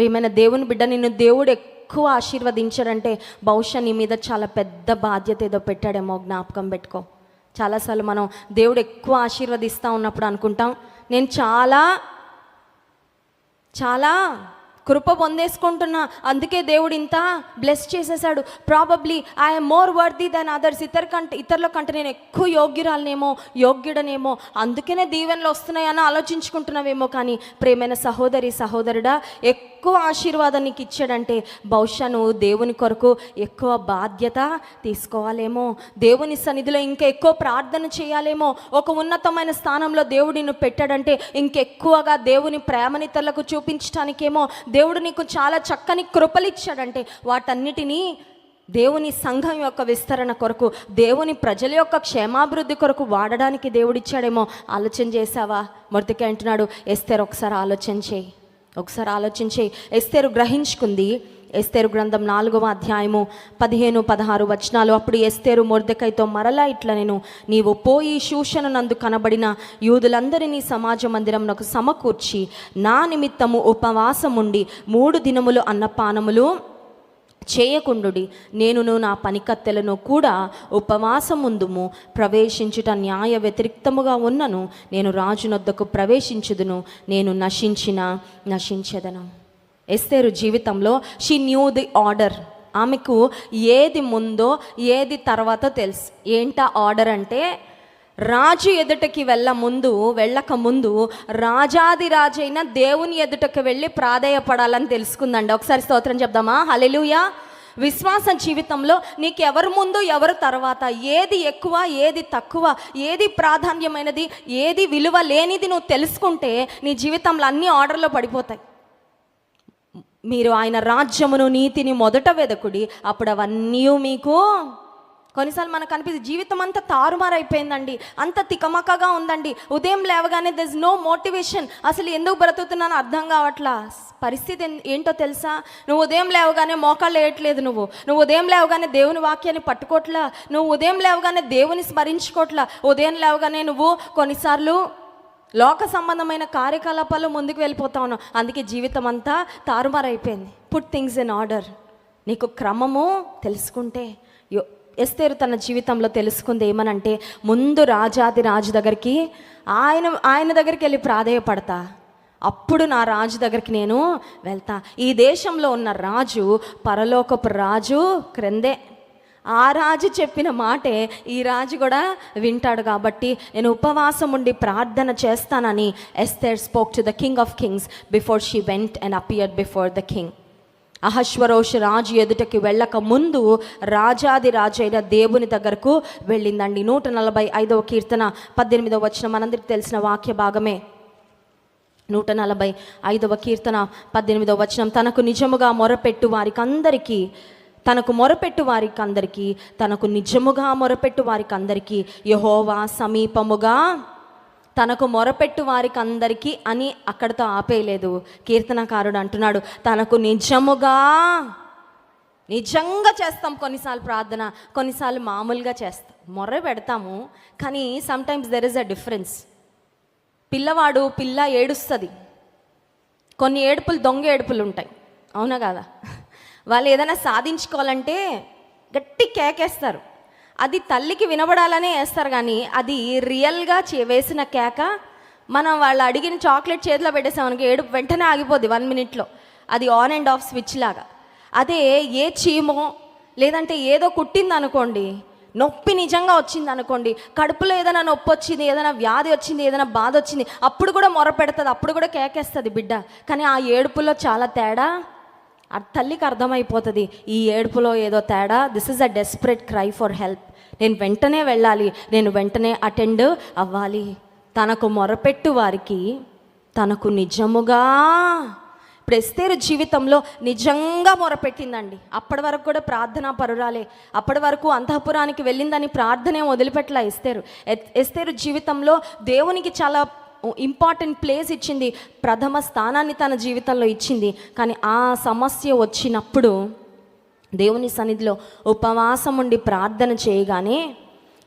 ప్రియమైన దేవుని బిడ్డ నిన్ను దేవుడు ఎక్కువ ఆశీర్వదించాడంటే బహుశా నీ మీద చాలా పెద్ద బాధ్యత ఏదో పెట్టాడేమో జ్ఞాపకం పెట్టుకో. చాలాసార్లు మనం దేవుడు ఎక్కువ ఆశీర్వదిస్తూ ఉన్నప్పుడు అనుకుంటాం నేను చాలా చాలా కృప పొందేసుకుంటున్నా. అందుకే దేవుడు ఇంత బ్లెస్ చేసేసాడు. Probably I'm more worthy than others ఇతర కంటే ఇతరుల కంటే నేను ఎక్కువ యోగ్యురాలనేమో యోగ్యుడనేమో. అందుకనే దీవెనలు వస్తున్నాయని ఆలోచించుకుంటున్నావేమో కానీ ప్రేమైన సహోదరి సహోదరుడా ఎక్కువ ఆశీర్వాదం నీకు ఇచ్చాడంటే బహుశా నువ్వు దేవుని కొరకు ఎక్కువ బాధ్యత తీసుకోవాలేమో. దేవుని సన్నిధిలో ఇంకా ఎక్కువ ప్రార్థన చేయాలేమో. ఒక ఉన్నతమైన స్థానంలో దేవుడు నిన్ను పెట్టాడంటే ఇంకెక్కువగా దేవుని ప్రేమని ఇతరులకు చూపించడానికేమో దేవుడు నీకు చాలా చక్కని కృపలిచ్చాడంటే వాటన్నిటినీ దేవుని సంఘం యొక్క విస్తరణ కొరకు దేవుని ప్రజల యొక్క క్షేమాభివృద్ధి కొరకు వాడడానికి దేవుడిచ్చాడేమో. ఆలోచన చేసావా మొదటికి అంటున్నాడు ఎస్తేరు ఒకసారి ఆలోచన చేయి. ఒకసారి ఆలోచించి ఎస్తేరు గ్రహించుకుంది ఎస్తేరు గ్రంథం నాలుగవ అధ్యాయము పదిహేను పదహారు వచనాలు. అప్పుడు ఎస్తేరు మొర్దకైతో మరలా ఇట్లా నేను నీవు పోయి శూషణ నందు కనబడిన యూదులందరినీ సమాజ మందిరంనకు సమకూర్చి నా నిమిత్తము ఉపవాసముండి మూడు దినములు అన్నపానములు చేయకుండుడి. నేనును నా పనికత్తెలను కూడా ఉపవాసముందుము. ప్రవేశించుట న్యాయ వ్యతిరిక్తముగా ఉన్నను. నేను రాజునొద్దకు ప్రవేశించుదును. నేను నశించిన నశించదను. ఎస్తేరు జీవితంలో షీ న్యూ ది ఆర్డర్ ఆమెకు ఏది ముందో ఏది తర్వాత తెలుసు. ఏంటా ఆర్డర్ అంటే రాజు ఎదుటకి వెళ్ళ ముందు వెళ్ళక ముందు రాజాది రాజైన దేవుని ఎదుటకి వెళ్ళి ప్రాధేయపడాలని తెలుసుకుందండి. ఒకసారి స్తోత్రం చెప్దామా? హలెలుయా విశ్వాస జీవితంలో నీకు ఎవరు ముందు ఎవరు తర్వాత? ఏది ఎక్కువ ఏది తక్కువ? ఏది ప్రాధాన్యమైనది? ఏది విలువ లేనిది నువ్వు తెలుసుకుంటే నీ జీవితంలో అన్ని ఆర్డర్లో పడిపోతాయి. మీరు ఆయన రాజ్యమును నీతిని మొదట వెదకుడి అప్పుడు అవన్నీ మీకు కొన్నిసార్లు మనకు అనిపిస్తుంది జీవితం అంతా తారుమారైపోయిందండి అంత తికమకగా ఉందండి ఉదయం లేవగానే దెస్ నో మోటివేషన్ అసలు ఎందుకు బ్రతుకుతున్నానో అర్థం కావట్లా? పరిస్థితి ఏంటో తెలుసా? నువ్వు ఉదయం లేవగానే మోకాళ్ళు వేయట్లేదు నువ్వు నువ్వు ఉదయం లేవగానే దేవుని వాక్యాన్ని పట్టుకోట్లా నువ్వు ఉదయం లేవగానే దేవుని స్మరించుకోట్లా ఉదయం లేవగానే నువ్వు కొన్నిసార్లు లోక సంబంధమైన కార్యకలాపాలు ముందుకు వెళ్ళిపోతా ఉన్నాం అందుకే జీవితం అంతా తారుమారైపోయింది. పుట్ థింగ్స్ ఇన్ ఆర్డర్ నీకు క్రమము తెలుసుకుంటే యో ఎస్తేరు తన జీవితంలో తెలుసుకుంది ఏమనంటే ముందు రాజాది రాజు దగ్గరికి ఆయన ఆయన దగ్గరికి వెళ్ళి ప్రాధేయపడతా. అప్పుడు నా రాజు దగ్గరికి నేను వెళ్తా. ఈ దేశంలో ఉన్న రాజు పరలోకపు రాజు క్రిందే. ఆ రాజు చెప్పిన మాటే ఈ రాజు కూడా వింటాడు కాబట్టి నేను ఉపవాసం ఉండి ప్రార్థన చేస్తానని Esther spoke to the king of kings before she went and appeared before the king. అహశ్వరోషు రాజు ఎదుటకి వెళ్ళక ముందు రాజాది రాజైన దేవుని దగ్గరకు వెళ్ళిందండి. నూట నలభై ఐదవ కీర్తన పద్దెనిమిదవ వచ్చిన మనందరికి తెలిసిన వాక్య భాగమే. నూట నలభై ఐదవ కీర్తన పద్దెనిమిదవ వచనం తనకు నిజముగా మొరపెట్టు వారికి అందరికీ తనకు మొరపెట్టు వారికి అందరికీ తనకు నిజముగా మొరపెట్టు వారికి అందరికీ యహోవా సమీపముగా తనకు మొరపెట్టు వారికి అందరికీ అని అక్కడితో ఆపేయలేదు. కీర్తనకారుడు అంటున్నాడు తనకు నిజముగా నిజంగా చేస్తాం కొన్నిసార్లు ప్రార్థన కొన్నిసార్లు మామూలుగా చేస్తాం. మొర్ర పెడతాము కానీ sometimes there is a difference పిల్లవాడు పిల్ల ఏడుస్తుంది. కొన్ని ఏడుపులు దొంగ ఏడుపులు ఉంటాయి. అవునా కదా? వాళ్ళు ఏదైనా సాధించుకోవాలంటే గట్టి కేకేస్తారు. అది తల్లికి వినబడాలనే వేస్తారు కానీ అది రియల్గా చే- వేసిన కేక మనం వాళ్ళు అడిగిన చాక్లెట్ చేతిలో పెట్టేసామనుకో ఏడుపు వెంటనే ఆగిపోద్ది వన్ మినిట్లో. అది ఆన్ అండ్ ఆఫ్ స్విచ్ లాగా. అదే ఏ చీమో లేదంటే ఏదో కుట్టింది అనుకోండి నొప్పి నిజంగా వచ్చింది అనుకోండి కడుపులో ఏదైనా నొప్పి వచ్చింది ఏదైనా వ్యాధి వచ్చింది ఏదైనా బాధ వచ్చింది అప్పుడు కూడా మొర పెడుతుంది అప్పుడు కూడా కేకేస్తుంది బిడ్డ. కానీ ఆ ఏడుపులో చాలా తేడా తల్లికి అర్థమైపోతుంది ఈ ఏడుపులో ఏదో తేడా? This is a desperate cry for help నేను వెంటనే వెళ్ళాలి నేను వెంటనే అటెండ్ అవ్వాలి. తనకు మొరపెట్టు వారికి తనకు నిజముగా ఇప్పుడు ఎస్తేరు జీవితంలో నిజంగా మొరపెట్టిందండి. అప్పటి వరకు కూడా ప్రార్థనా పరురాలే. అప్పటి వరకు అంతఃపురానికి వెళ్ళిందని ప్రార్థనే వదిలిపెట్టలా ఎస్తేరు. ఎస్తేరు జీవితంలో దేవునికి చాలా ఇంపార్టెంట్ ప్లేస్ ఇచ్చింది ప్రథమ స్థానాన్ని తన జీవితంలో ఇచ్చింది. కానీ ఆ సమస్య వచ్చినప్పుడు దేవుని సన్నిధిలో ఉపవాసం ఉండి ప్రార్థన చేయగానే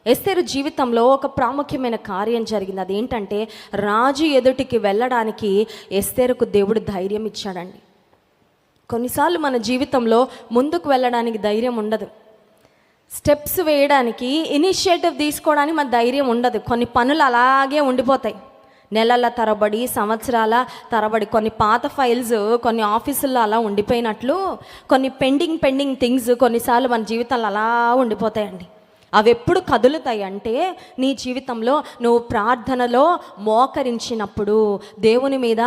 ఎస్తేరు జీవితంలో ఒక ప్రాముఖ్యమైన కార్యం జరిగింది. అదేంటంటే రాజు ఎదుటికి వెళ్ళడానికి ఎస్తేరుకు దేవుడు ధైర్యం ఇచ్చాడండి. కొన్నిసార్లు మన జీవితంలో ముందుకు వెళ్ళడానికి ధైర్యం ఉండదు. స్టెప్స్ వేయడానికి ఇనిషియేటివ్ తీసుకోవడానికి మన ధైర్యం ఉండదు. కొన్ని పనులు అలాగే ఉండిపోతాయి. నెలల తరబడి సంవత్సరాల తరబడి కొన్ని పాత ఫైల్స్ కొన్ని ఆఫీసుల్లో అలా ఉండిపోయినట్లు కొన్ని పెండింగ్ పెండింగ్ థింగ్స్ కొన్నిసార్లు మన జీవితాలు అలా ఉండిపోతాయండి. అవి ఎప్పుడు కదులుతాయి. అంటే నీ జీవితంలో నువ్వు ప్రార్థనలో మోకరించినప్పుడు దేవుని మీద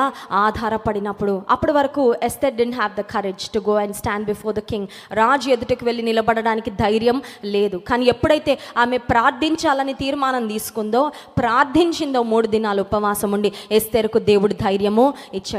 ఆధారపడినప్పుడు అప్పటి వరకు Esther didn't have the courage to go and stand before the king రాజు ఎదుటికి వెళ్ళి నిలబడడానికి ధైర్యం లేదు. కానీ ఎప్పుడైతే ఆమె ప్రార్థించాలని తీర్మానం తీసుకుందో ప్రార్థించిందో మూడు దినాలు ఉపవాసం ఉండి ఎస్తేరుకు దేవుడు ధైర్యము ఇచ్చాడు.